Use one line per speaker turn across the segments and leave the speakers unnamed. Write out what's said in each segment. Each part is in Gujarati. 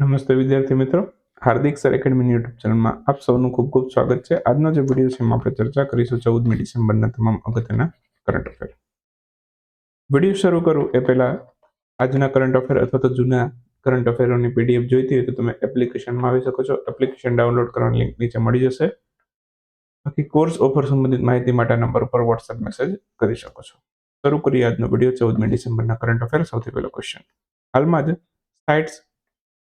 નમસ્તે વિદ્યાર્થી મિત્રો. હાર્દિક સર એકેડમી યુટ્યુબ ચેનલમાં આપ સૌનું ખૂબ ખૂબ સ્વાગત છે. આજનો જે વીડિયો છે એમાં આપણે ચર્ચા કરીશું ચૌદમી ડિસેમ્બરના તમામ અગત્યના કરંટ અફેર. વીડિયો શરૂ કરું એ પહેલા આજના કરંટ અફેર અથવા તો જૂના કરંટ અફેરોની પીડીએફ જોઈતી હોય તો તમે એપ્લિકેશનમાં આવી શકો છો. એપ્લિકેશન ડાઉનલોડ કરવાની લિંક નીચે મળી જશે. બાકી કોર્સ ઓફર સંબંધિત માહિતી માટે નંબર પર વોટ્સએપ મેસેજ કરી શકો છો. શરૂ કરીએ આજનો વીડિયો ચૌદમી ડિસેમ્બરના કરંટ અફેર. સૌથી પહેલો ક્વેશ્ચન હાલમાં જ સાઇટ્સ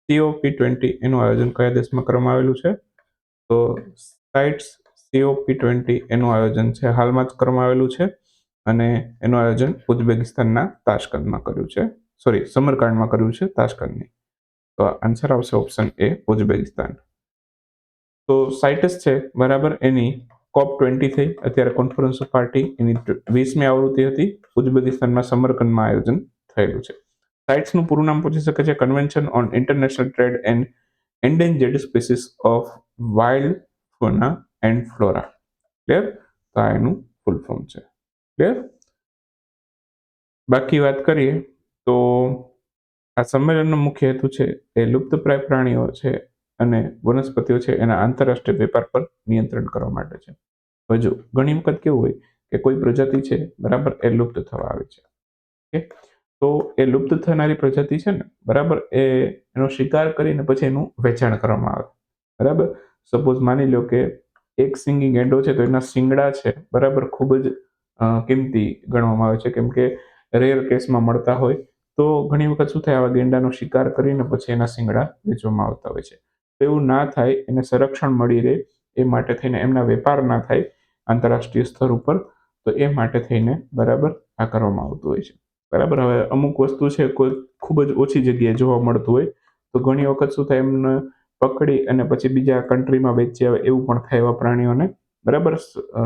સીઓપી ટ્વેન્ટી એનું આયોજન કયા દેશમાં કરવામાં આવેલું છે? તો સાઇટ્સ સીઓપી ટ્વેન્ટી એનું આયોજન છે, હાલમાં જ કરવામાં આવેલું છે અને એનું આયોજન ઉઝબેકિસ્તાનના તાશ્કંદમાં કર્યું છે. સોરી સમરકાંડમાં કર્યું છે, તાશ્કંદની. તો આન્સર આવશે ઓપ્શન એ ઉઝબેકિસ્તાન. તો સાઇટસ છે, બરાબર? એની કોપ ટ્વેન્ટી થઈ, અત્યારે કોન્ફરન્સ ઓફ પાર્ટી એની વીસમી આવૃત્તિ હતી, ઉઝબેકિસ્તાનમાં સમરકંદમાં આયોજન થયેલું છે. સાઇટ્સનું પૂરું નામ પૂછી શકે છે. Convention on international trade and endangered species of wild fauna and flora clear તો આ એનું ફૂલ ફોર્મ છે. ક્લિયર બાકી વાત કરીએ તો આ સંમેલનનો મુખ્ય હેતુ છે એ લુપ્તપ્રાય પ્રાણીઓ છે અને વનસ્પતિઓ છે એના આંતરરાષ્ટ્રીય વેપાર પર નિયંત્રણ કરવા માટે છે. હજુ ઘણી વખત કેવું હોય કે કોઈ પ્રજાતિ છે, બરાબર, એ લુપ્ત થવા આવે છે. ઓકે? તો એ લુપ્ત થનારી પ્રજાતિ છે ને, બરાબર? એ એનો શિકાર કરીને પછી એનું વેચાણ કરવામાં આવે. બરાબર? સપોઝ માની લો કે એક સિંગી ગેંડો છે તો એના શિંગડા છે, બરાબર? ખૂબ જ કિંમતી ગણવામાં આવે છે. કેમ કે રેર કેસમાં મળતા હોય તો ઘણી વખત શું થાય, આવા ગેંડાનો શિકાર કરીને પછી એના શિંગડા વેચવામાં આવતા હોય છે. તો એવું ના થાય, એને સંરક્ષણ મળી રહે, એ માટે થઈને એમના વેપાર ના થાય આંતરરાષ્ટ્રીય સ્તર ઉપર, તો એ માટે થઈને બરાબર આ કરવામાં આવતું હોય છે. બરાબર? હવે અમુક વસ્તુ છે, કોઈ ખૂબ જ ઓછી જગ્યાએ જોવા મળતું હોય, તો ઘણી વખત શું થાય, એમને પકડી અને પછી બીજા કન્ટ્રીમાં વેચી આવે, એવું પણ થાય એવા પ્રાણીઓને. બરાબર?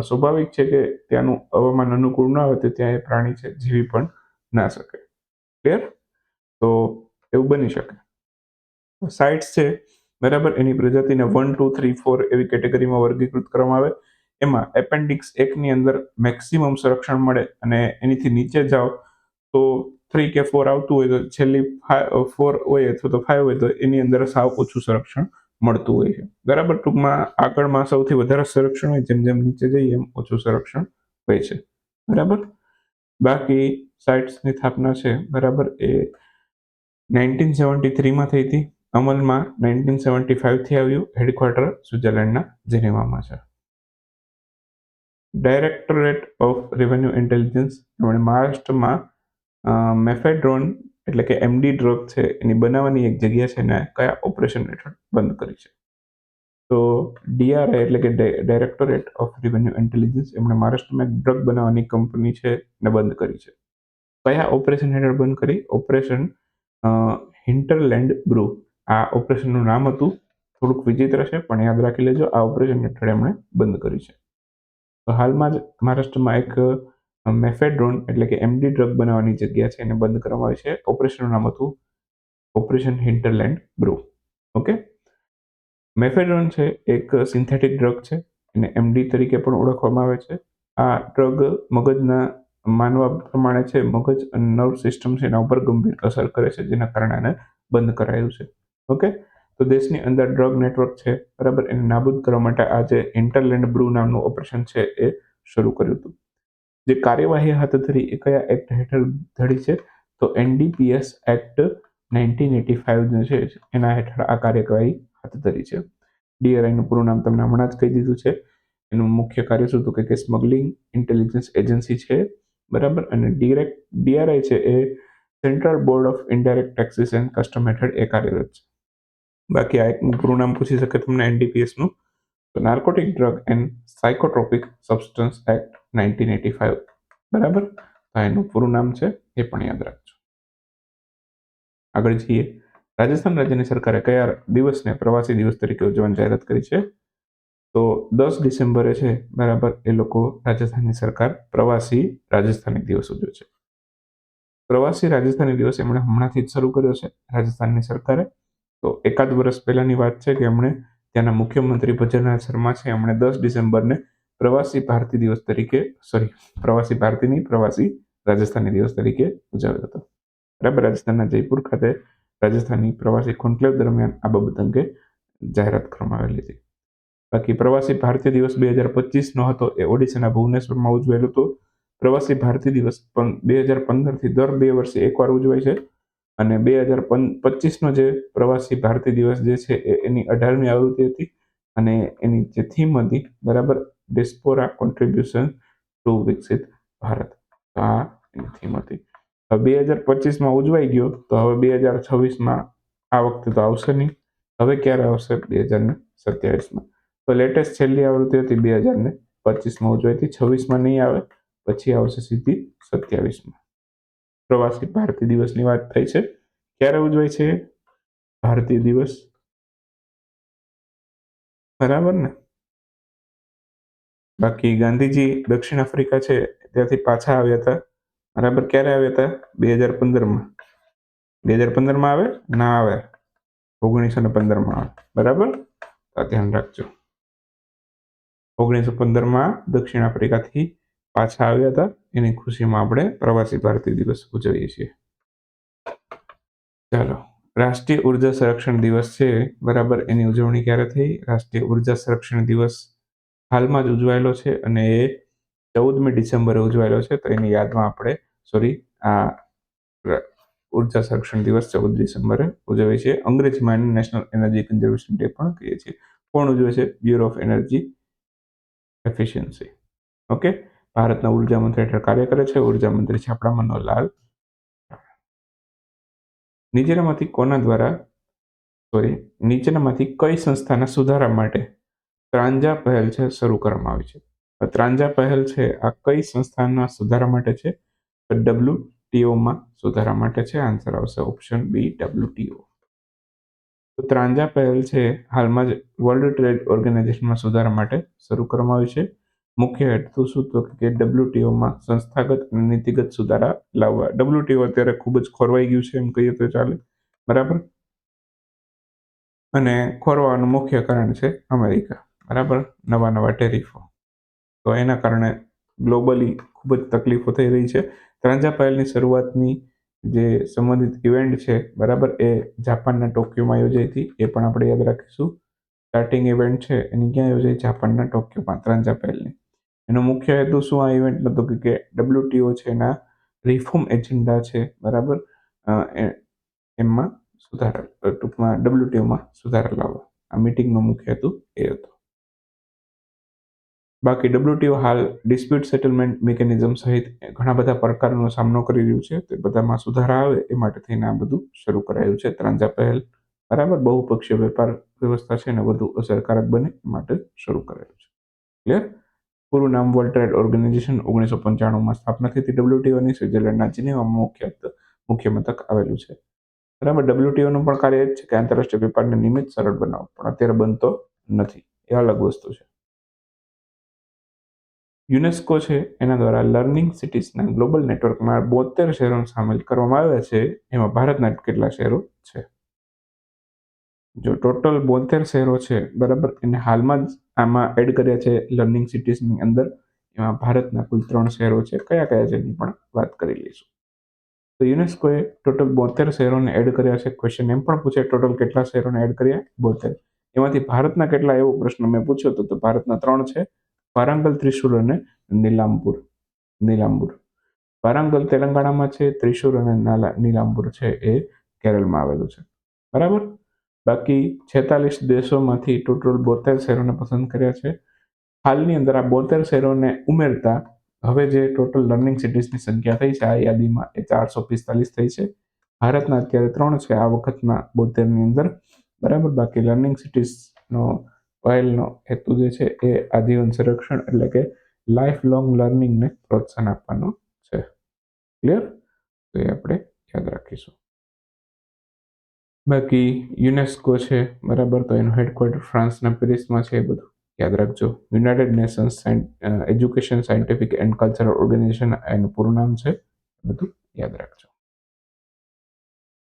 સ્વાભાવિક છે કે ત્યાંનું હવામાન અનુકૂળ ન આવે, તો ત્યાં એ પ્રાણી છે, જીવી પણ ના શકે. ક્લિયર તો એવું બની શકે. સાઇટ્સ છે, બરાબર? એની પ્રજાતિને વન ટુ થ્રી ફોર એવી કેટેગરીમાં વર્ગીકૃત કરવામાં આવે. એમાં એપેન્ડિક્સ એકની અંદર મેક્સિમમ સંરક્ષણ મળે અને એનીથી નીચે જાઓ તો થ્રી કે ફોર આવતું હોય તો છેલ્લી ફોર હોય અથવા તો ફાઈવ હોય તો એની અંદર સાવ ઓછું સંરક્ષણ મળતું હોય છે. બરાબર? ટૂંકમાં આગળમાં સૌથી વધારે સંરક્ષણ હોય જેમ જેમ નીચે જઈએ એમ ઓછું સંરક્ષણ હોય છે. બરાબર? બાકી સાઇટ્સની સ્થાપના છે. બરાબર? એ નાઇન્ટીન સેવન્ટી થ્રીમાં થઈ હતી. અમલમાં નાઇન્ટીન સેવન્ટી ફાઇવથી આવ્યું. હેડક્વાર્ટર સ્વિટ્ઝરલેન્ડના જેનેવામાં છે. ડાયરેક્ટરેટ ઓફ રેવન્યુ ઇન્ટેલિજન્સ એમણે મહારાષ્ટ્રમાં મેફેડ્રોન એટલે કે એમડી ડ્રગ છે, એની બનાવવાની એક જગ્યા છે ને કયા ઓપરેશન હેઠળ બંધ કરી છે? તો ડીઆરઆઈ એટલે કે ડાયરેક્ટોરેટ ઓફ રેવન્યુ ઇન્ટેલિજન્સ, એમણે મહારાષ્ટ્રમાં એક ડ્રગ બનાવવાની કંપની છે ને બંધ કરી છે. કયા ઓપરેશન હેઠળ બંધ કરી? ઓપરેશન હિન્ટરલેન્ડ બ્રુ આ ઓપરેશનનું નામ હતું થોડુંક વિચિત્ર છે, પણ યાદ રાખી લેજો, આ ઓપરેશન હેઠળ એમણે બંધ કરી છે. તો હાલમાં જ મહારાષ્ટ્રમાં એક મેફેડ્રોન એટલે કે એમડી ડ્રગ બનાવવાની જગ્યા છે એને બંધ કરવામાં આવી છે. ઓપરેશનનું નામ હતું operation hinterland brew. Okay? Mephedrone છે એક સિન્થેટિક ડ્રગ છે એને એમડી તરીકે પણ ઓળખવામાં આવે છે. આ ડ્રગ મગજના માનવા પ્રમાણે છે મગજ અને નર્વ સિસ્ટમ છે એના ઉપર ગંભીર અસર કરે છે જેના કારણે આને બંધ કરાયું છે. ઓકે? તો દેશની અંદર ડ્રગ નેટવર્ક છે, બરાબર? એને નાબૂદ કરવા માટે આ જે ઇન્ટરલેન્ડ બ્રુ નામનું ઓપરેશન છે એ શરૂ કર્યું હતું. જે કાર્યવાહી હાથ ધરી એ કયા એક્ટ હેઠળ ધરી છે, તો NDPS act nineteen eighty five જે છે, એના હેઠળ આ કાર્યવાહી હાથ ધરી છે. ડીઆરઆઈનું પૂરું નામ તમને હમણાં જ કહી દીધું છે. એનું મુખ્ય કાર્ય શું હતું કે સ્મગલિંગ ઇન્ટેલિજન્સ એજન્સી છે, બરાબર? અને ડિરેક્ટ ડીઆરઆઈ છે એ central board of indirect taxes and custom હેઠળ એ કાર્યરત છે. બાકી આ એકનું પૂરું નામ પૂછી શકે તમને એનડીપીએસનું. તો narcotic drug and psychotropic substance act nineteen eighty five બરાબર? તો એનું પૂરું નામ છે, એ પણ યાદ રાખજો. આગળ જઈએ. રાજસ્થાન રાજ્યની સરકારે કયા દિવસને પ્રવાસી દિવસ તરીકે ઉજવવાની જાહેરાત કરી છે? તો દસ ડિસેમ્બરે છે, બરાબર? એ લોકો રાજસ્થાનની સરકાર પ્રવાસી રાજસ્થાની દિવસ ઉજવે છે. પ્રવાસી રાજસ્થાની દિવસ એમણે હમણાંથી જ શરૂ કર્યો છે રાજસ્થાનની સરકારે. તો એકાદ વર્ષ પહેલાની વાત છે કે એમણે ત્યાંના મુખ્યમંત્રી ભજનલાલ શર્મા છે. એમણે દસ ડિસેમ્બરને પ્રવાસી ભારતી દિવસ તરીકે સોરી પ્રવાસી ભારતીની પ્રવાસી રાજસ્થાની દિવસ તરીકે ઉજવ્યો હતો. બરાબર? રાજસ્થાનના જયપુર ખાતે રાજસ્થાની પ્રવાસી કોન્ક્લેવ દરમિયાન આ બાબત અંગે જાહેરાત કરવામાં આવેલી હતી. બાકી પ્રવાસી ભારતીય દિવસ બે હજાર પચીસનો હતો. એ ઓડિશાના ભુવનેશ્વરમાં ઉજવાયેલો હતો. પ્રવાસી ભારતીય દિવસ પણ બે હજાર પંદરથી દર બે વર્ષે એકવાર ઉજવાય છે. અને બે હજાર પચીસનો જે પ્રવાસી ભારતીય દિવસ જે છે એ એની અઢારમી આવૃત્તિ હતી અને એની જે થીમ હતી, બરાબર ડિસ્પોરા કોન્ટ્રીબ્યુશન ટુ વિકસિત ભારત. તો આ એની થીમ હતી. બે હજાર પચીસમાં ઉજવાઈ ગયો, તો હવે બે હજાર છવ્વીસમાં આ વખતે તો આવશે નહીં. હવે ક્યારે આવશે? બે હજાર ને સત્યાવીસમાં. તો લેટેસ્ટ છેલ્લી આવૃત્તિ હતી બે હજાર ને પચીસમાં ઉજવાઈ હતી. છવ્વીસમાં નહીં આવે, પછી આવશે સીધી સત્યાવીસમાં. પ્રવાસી ભારતીય દિવસની વાત થઈ છે. ક્યારે ઉજવાય છે? ભારતીય દિવસ. બરાબર ને? બાકી ગાંધીજી દક્ષિણ આફ્રિકા છે, ત્યાંથી પાછા આવ્યા હતા. બરાબર, ક્યારે આવ્યા હતા? બે હજાર પંદરમાં. બે હજાર પંદરમાં આવે? ના આવે. ઓગણીસો ને પંદરમાં આવે. બરાબર? ધ્યાન રાખજો. ઓગણીસો પંદરમાં દક્ષિણ આફ્રિકાથી પાછા આવ્યા હતા. એની ખુશીમાં આપણે પ્રવાસી ભારતીય દિવસ ઉજવીએ છીએ. ચાલો. રાષ્ટ્રીય ઊર્જા સંરક્ષણ દિવસ છે. બરાબર એની ઉજવણી ક્યારે થઈ? રાષ્ટ્રીય ઊર્જા સંરક્ષણ દિવસ હાલમાં જ ઉજવાયેલો છે અને એ ચૌદમી ડિસેમ્બરે ઉજવાયેલો છે. તો એની યાદમાં આપણે સોરી આ ઊર્જા સંરક્ષણ દિવસ ચૌદ ડિસેમ્બરે ઉજવીએ છીએ અંગ્રેજીમાં નેશનલ એનર્જી કન્ઝર્વેશન ડે પણ કહીએ છીએ. કોણ ઉજવે છે? Bureau of energy efficiency okay ભારતના ઊર્જા મંત્રી હેઠળ કાર્ય કરે છે. ઊર્જા મંત્રી છે આપણા મનોહરલાલ. નીચેનામાંથી કોના દ્વારા? સોરી નીચેનામાંથી કઈ સંસ્થાના સુધારા માટે ત્રાંજા પહેલ છે શરૂ કરવામાં આવી છે? ત્રાંજા પહેલ છે આ કઈ સંસ્થાના સુધારા માટે છે? ડબલ્યુ ટીઓમાં સુધારા માટે છે. આન્સર આવશે ઓપ્શન બી ડબલ્યુ ટીઓ તો ત્રાંજા પહેલ છે હાલમાં જ વર્લ્ડ ટ્રેડ ઓર્ગેનાઇઝેશનમાં સુધારા માટે શરૂ કરવામાં આવી છે. મુખ્ય હેતુ શું તો કે ડબલ્યુટીઓમાં સંસ્થાગત અને નીતિગત સુધારા લાવવા. ડબલ્યુટીઓ અત્યારે ખૂબ જ ખોરવાઈ ગયું છે એમ કહીએ તો ચાલે. બરાબર? અને ખોરવાનું મુખ્ય કારણ છે અમેરિકા. બરાબર? નવા નવા ટેરિફો. તો એના કારણે ગ્લોબલી ખૂબ જ તકલીફો થઈ રહી છે. ત્રાંજા પહેલની શરૂઆતની જે સંબંધિત ઇવેન્ટ છે, બરાબર, એ જાપાનના ટોક્યોમાં યોજાઈ હતી. એ પણ આપણે યાદ રાખીશું. સ્ટાર્ટિંગ ઇવેન્ટ છે, એની ક્યાં યોજાઈ? જાપાનના ટોક્યોમાં ત્રાંજા પહેલની. એનો મુખ્ય હેતુ શું? આ ઇવેન્ટનો તો કે ડબલ્યુટીઓ છે એના રિફોર્મ એજન્ડા છે, બરાબર? એમાં સુધારા ટૂંકમાં ડબલ્યુટીઓમાં સુધારા લાવવા. આ મિટિંગનો મુખ્ય હેતુ એ હતો. બાકી ડબલ્યુટીઓ હાલ ડિસ્પ્યુટ સેટલમેન્ટ મિકેનિઝમ સહિત ઘણા બધા પડકારોનો સામનો કરી રહ્યું છે. તે બધામાં સુધારા આવે એ માટે થઈને આ બધું શરૂ કરાયું છે. ત્રાંજા પહેલ, બરાબર? બહુપક્ષીય વેપાર વ્યવસ્થા છે અને વધુ અસરકારક બને એ માટે શરૂ કરાયું છે. ક્લિયર પૂરું નામ વર્લ્ડ ટ્રેડ ઓર્ગેનાઇઝેશન ઓગણીસો પંચાણુંમાં સ્થાપના થઈ હતી. ડબલ્યુટીઓની સ્વિટરલેન્ડના જીનેવામાં મુખ્ય મુખ્ય મથક આવેલું છે. બરાબર? ડબલ્યુટીઓનું પણ કાર્ય એ છે કે આંતરરાષ્ટ્રીય વેપારને નિયમિત સરળ બનાવો પણ અત્યારે બનતો નથી. એ અલગ વસ્તુ છે. યુનેસ્કો છે, એના દ્વારા લર્નિંગ સિટીઝના ગ્લોબલ નેટવર્કમાં બોતેર શહેરો સામેલ કરવામાં આવ્યા છે. એમાં ભારતના કેટલા શહેરો છે? જો ટોટલ બોતેર શહેરો છે, બરાબર? એને હાલમાં જ આમાં એડ કર્યા છે લર્નિંગ સિટીઝની અંદર. એમાં ભારતના કુલ ત્રણ શહેરો છે. કયા કયા છે એની પણ વાત કરી લઈશું. તો યુનેસ્કોએ ટોટલ બોતેર શહેરોને એડ કર્યા છે. ક્વેશ્ચન એમ પણ પૂછે ટોટલ કેટલા શહેરોને એડ કર્યા? બોતેર. એમાંથી ભારતના કેટલા? એવો પ્રશ્ન મેં પૂછ્યો હતો તો ભારતના ત્રણ છે. વારાંગલ ત્રિશુર અને નીલામપુર નીલાંબુર. વારાંગલ, તેલંગાણામાં છે ત્રિશુર અને નાલા, નીલાંબુર છે એ કેરળમાં આવેલું છે. બરાબર? બાકી છેતાલીસ દેશોમાંથી ટોટલ બોતેર શહેરોને પસંદ કર્યા છે. હાલની અંદર આ બોતેર શહેરોને ઉમેરતા હવે જે ટોટલ લર્નિંગ સિટીઝની સંખ્યા થઈ છે, આ યાદીમાં એ ચારસો પિસ્તાલીસ થઈ છે. ભારતના અત્યારે ત્રણ છે, આ વખતના બોતેરની અંદર. બરાબર, બાકી લર્નિંગ સિટીઝનો પહેલનો હેતુ જે છે એ આજીવન સંરક્ષણ એટલે કે લાઈફ લોંગ લર્નિંગને પ્રોત્સાહન આપવાનો છે. ક્લિયર? તો એ આપણે યાદ રાખીશું. બાકી યુનેસ્કો છે, બરાબર, તો એનું હેડક્વાર્ટર ફ્રાન્સના પેરિસમાં છે એ બધું. યાદ રાખજો. United Nations education scientific and cultural organisation એનું પૂરું નામ છે બધું યાદ રાખજો.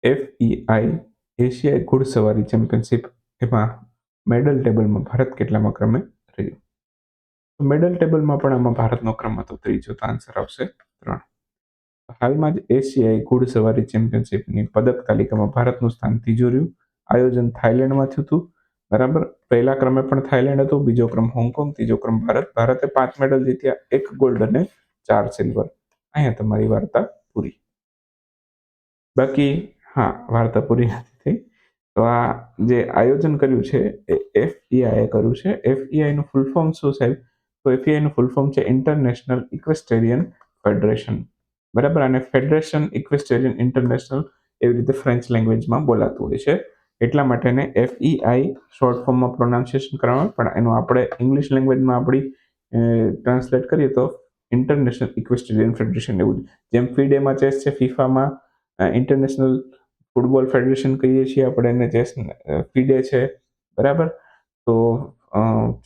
એફઈઆઈ એશિયાઈ ઘોડસવારી ચેમ્પિયનશિપ એમાં મેડલ ટેબલમાં ભારત કેટલામાં ક્રમે રહ્યું? મેડલ ટેબલમાં પણ આમાં ભારતનો ક્રમ હતો ત્રીજો, તો આન્સર આવશે ત્રણ. હાલમાં જ એશિયાઈ ઘોડસવારી ચેમ્પિયનશિપની પદક તાલિકામાં ભારતનું સ્થાન ત્રીજું રહ્યું આયોજન થાઇલેન્ડમાં થયું હતું. બરાબર? પહેલા ક્રમે પણ થાઇલેન્ડ હતું, બીજો ક્રમ હોંગકોંગ, ત્રીજો ક્રમ ભારત. ભારતે પાંચ મેડલ જીત્યા, એક ગોલ્ડ અને ચાર સિલ્વર. અહીંયા તમારી વાર્તા પૂરી. બાકી, હા, વાર્તા પૂરી નથી થઈ. તો આ જે આયોજન કર્યું છે, એ એફઈઆઈએ કર્યું છે. એફઈઆઈનું ફૂલ ફોર્મ શું સાહેબ? તો એફઈઆઈ નું ફૂલ ફોર્મ છે ઇન્ટરનેશનલ ઇક્વેસ્ટેરિયન ફેડરેશન બરાબર? અને ફેડરેશન ઇક્વેસ્ટેરિયન ઇન્ટરનેશનલ એવી રીતે ફ્રેન્ચ લેંગ્વેજમાં બોલાતું હોય છે. એટલા માટે એને એફઈઆઈ શોર્ટ ફોર્મમાં પ્રોનાઉન્સિએશન કરવામાં પણ એનું આપણે ઇંગ્લિશ લેંગ્વેજમાં આપણી ટ્રાન્સલેટ કરીએ તો ઇન્ટરનેશનલ ઇક્વેસ્ટેરિયન ફેડરેશન એવું જેમ ફીડેમાં ચેસ છે ફીફામાં ઇન્ટરનેશનલ ફૂટબોલ ફેડરેશન કહીએ છીએ આપણે એને, ચેસ ફીડે છે, બરાબર? તો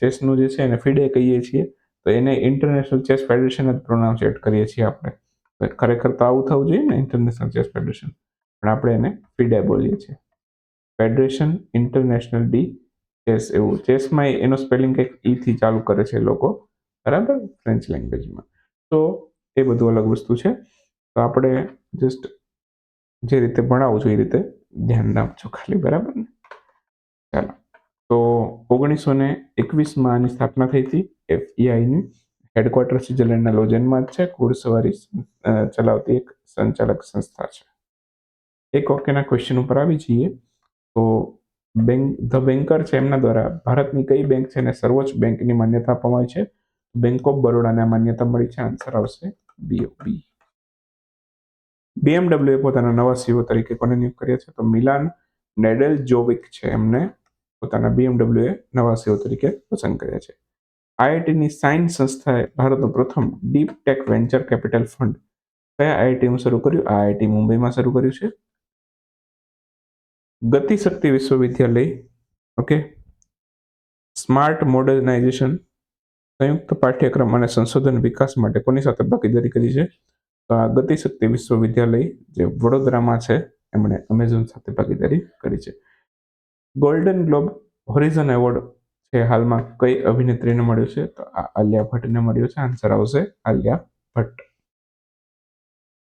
ચેસનું જે છે એને ફીડે કહીએ છીએ. તો એને ઇન્ટરનેશનલ ચેસ ફેડરેશન જ પ્રોનાઉન્સિએટ કરીએ છીએ આપણે. ખરેખર તો આવું થવું જોઈએ ને ઇન્ટરનેશનલ ચેસ ફેડરેશન પણ આપણે એને ફીડે બોલીએ છીએ. ફેડરેશન ઇન્ટરનેશનલ ડી ચેસ એવું. ચેસમાં એનો સ્પેલિંગ કંઈક ઈથી ચાલુ કરે છે લોકો. બરાબર? ફ્રેન્ચ લેંગ્વેજમાં તો એ બધું અલગ વસ્તુ છે. તો આપણે જસ્ટ જે રીતે ભણાવું છું એ રીતે ધ્યાન રાખજો ખાલી. બરાબર ને? ચાલો. તો ઓગણીસો ને એકવીસમાં આની સ્થાપના થઈ હતી. એફઈઆઈની હેડક્વાર્ટર સ્વિટરલેન્ડના લોજનમાં છે, ઘોડસવારી ચલાવતી એક સંચાલક સંસ્થા છે. એક ઓકેના ક્વેશ્ચન ઉપર આવી જઈએ. તો બેંક, ધ બેન્કર છે, એમના દ્વારા ભારતની કઈ બેંક છે, એને સર્વોચ્ચ બેંકની માન્યતા આપવામાં છે? બેંક ઓફ બરોડાને માન્યતા મળી છે, આન્સર આવશે બીઓબી એ પોતાના નવા સીઓ તરીકે કોને નિયુક્ત કર્યા છે? તો મિલાન નેડેલ જોવિક છે, એમને પોતાના બીએમડબ્લ્યુએ નવા સીઓ તરીકે પસંદ કર્યા છે. આઈઆઈટીની સાયન્સ સંસ્થાએ ભારતનું પ્રથમ deep tech venture capital fund કયા આઈઆઈટીમાં શરૂ કર્યું? આઈઆઈટી મુંબઈમાં શરૂ કર્યું છે. ગતિશક્તિ વિશ્વવિદ્યાલય, ઓકે. સ્માર્ટ મોડર્નાઇઝેશન, સંયુક્ત પાઠ્યક્રમ અને સંશોધન વિકાસ માટે કોની સાથે ભાગીદારી કરી છે? તો આ ગતિશક્તિ વિશ્વવિદ્યાલય જે વડોદરામાં છે, એમણે અમેઝોન સાથે ભાગીદારી કરી છે. ગોલ્ડન ગ્લોબ હોરિઝન એવોર્ડ છે હાલમાં કઈ અભિનેત્રીને મળ્યું છે? તો આ આલિયા ભટ્ટને મળ્યું છે. આન્સર આવશે આલિયા ભટ્ટ.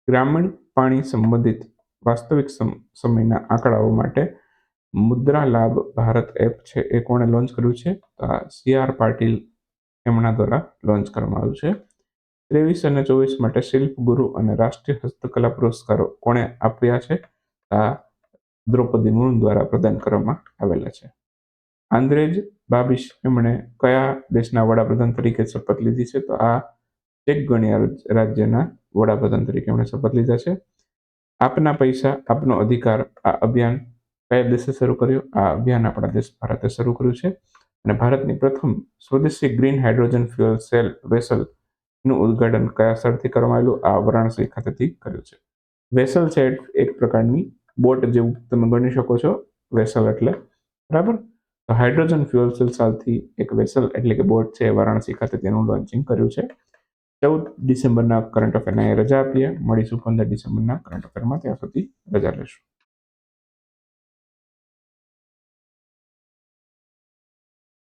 ગ્રામીણ પાણી સંબંધિત વાસ્તવિક સમયના આંકડાઓ માટે મુદ્રા લાભ ભારત એપ છે એ કોણે લોન્ચ કર્યું છે? તો આ સી આર પાટીલ એમના દ્વારા લોન્ચ કરવામાં આવ્યું છે. ત્રેવીસ અને ચોવીસ માટે શિલ્પ ગુરુ અને રાષ્ટ્રીય હસ્તકલા પુરસ્કારો કોણે આપ્યા છે? આ દ્રૌપદી મુર્મુ દ્વારા પ્રદાન કરવામાં આવેલા છે. આંદ્રેજ બાબિશ એમણે કયા દેશના વડાપ્રધાન તરીકે શપથ લીધી છે? તો આ ચેક ગણ્યા રાજ્યના વડાપ્રધાન તરીકે એમણે શપથ લીધા છે. આપના પૈસા, આપનો અધિકાર, આ અભિયાન કયા દેશે શરૂ કર્યું? આ અભિયાન આપણા દેશ ભારતે શરૂ કર્યું છે. અને ભારતની પ્રથમ સ્વદેશી ગ્રીન હાઇડ્રોજન ફ્યુઅલ સેલ વેસલનું ઉદ્ઘાટન કયા સ્થળથી કરવામાં આવેલું? આ વારાણસી ખાતેથી કર્યું છે. વેસલ છે એક પ્રકારની બોટ જેવું તમે ગણી શકો છો. વેસલ એટલે, બરાબર? હાઇડ્રોજન ફ્યુઅલ સેલ સાલથી એક વેસલ એટલે કે બોટ છે વારાણસી ખાતે તેનું લોન્ચિંગ કર્યું છે. ચૌદ ડિસેમ્બરના કરંટ અફેરના રજા આપીએ. મળીશું પંદર ડિસેમ્બરના કરંટ અફેરમાં ત્યાં સુધી રજા લેશું.